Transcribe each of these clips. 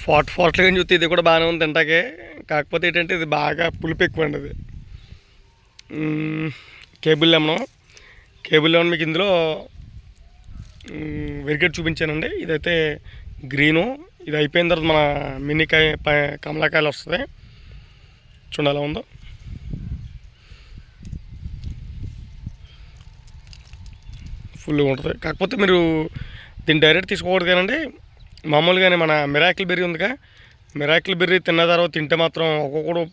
Fat ఫాట్లుగా చూస్తే ఇది కూడా బాగానే ఉంది తింటాకే. కాకపోతే ఏంటంటే ఇది బాగా పులుపు ఎక్కువ అండి ఇది కేబుల్ లెమన్. కేబుల్ లెమన్ మీకు ఇందులో వెరిగేట్ చూపించానండి. ఇదైతే గ్రీను. ఇది అయిపోయిన తర్వాత మన మిన్నికాయ ప- కమలాకాయలు వస్తుంది. చూడండి ఎలా ఉందో. ఫుల్గా ఉంటుంది. కాకపోతే మీరు దీన్ని డైరెక్ట్ తీసుకోకూడదు కానండి. మామూలుగానే మన మిరాకిల్ బెర్రీ ఉందిగా. మిరాకిల్ బెర్రీ తిన్న తర్వాత తింటే మాత్రం ఒక్కొక్కడు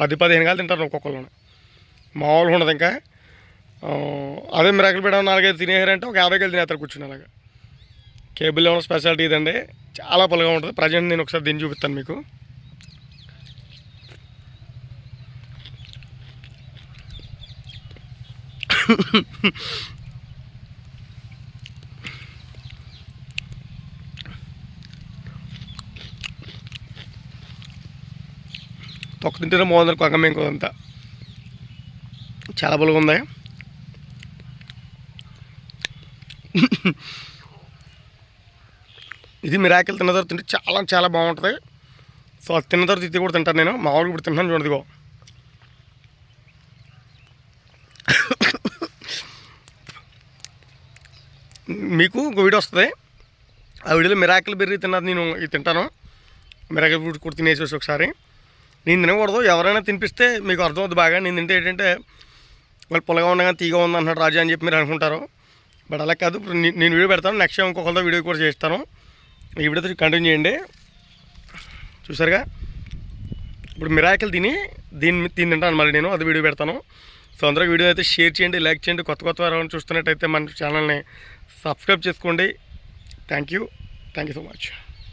పది పదిహేను కాలు తింటారు ఒక్కొక్కరు మామూలుగా ఉండదు ఇంకా. అదే మిరాకిల్ బెర్రీ నాలుగైదు తినేయారంటే ఒక యాభై కాలు తినేస్తారు కూర్చుని అలాగా. కేబుల్ ఏమైనా స్పెషాలిటీ ఇదండి. చాలా పొలగా ఉంటుంది. ప్రజెంట్ నేను ఒకసారి దీన్ని చూపిస్తాను మీకు. తొక్క తింటేనే బాగుంది కొంగ ఇంకో అంతా. చాలా బలుగా ఉంది ఇది మిరాకిల్ తిన్న తర్వాత తింటే చాలా చాలా బాగుంటుంది. సో అది తిన్న తర్వాత ఇది కూడా తింటాను నేను. మామూలుగా ఇప్పుడు తింటాను చూడదిగో మీకు ఇంకో వీడియో వస్తుంది. ఆ వీడియోలో మిరాకిల్ బెర్రీ తిన్నది నేను ఇది తింటాను. మిరాకిల్ ఫ్రూట్ కూడా తినేసేసి ఒకసారి. నేను తినకూడదు ఎవరైనా తినిపిస్తే మీకు అర్థమవుతుంది బాగా. నేను తింటే ఏంటంటే వాళ్ళు పొలగా ఉండగా తీగా ఉంది అంటున్నాడు రాజా అని చెప్పి మీరు అనుకుంటారు. బట్ అలా కాదు. ఇప్పుడు నేను వీడియో పెడతాను. నెక్స్ట్ టైం ఇంకొకరితో వీడియో కూడా చేస్తాను. ఈ వీడియో కంటిన్యూ చేయండి. చూసారుగా? ఇప్పుడు మిరాకిల్ తిని దీన్ని తిని తింటాను మళ్ళీ నేను. అది వీడియో పెడతాను. సో అందరూ వీడియో అయితే షేర్ చేయండి లైక్ చేయండి. కొత్త కొత్త వారు చూస్తున్నట్టయితే మన ఛానల్ని సబ్స్క్రైబ్ చేసుకోండి. Thank you. Thank you so much.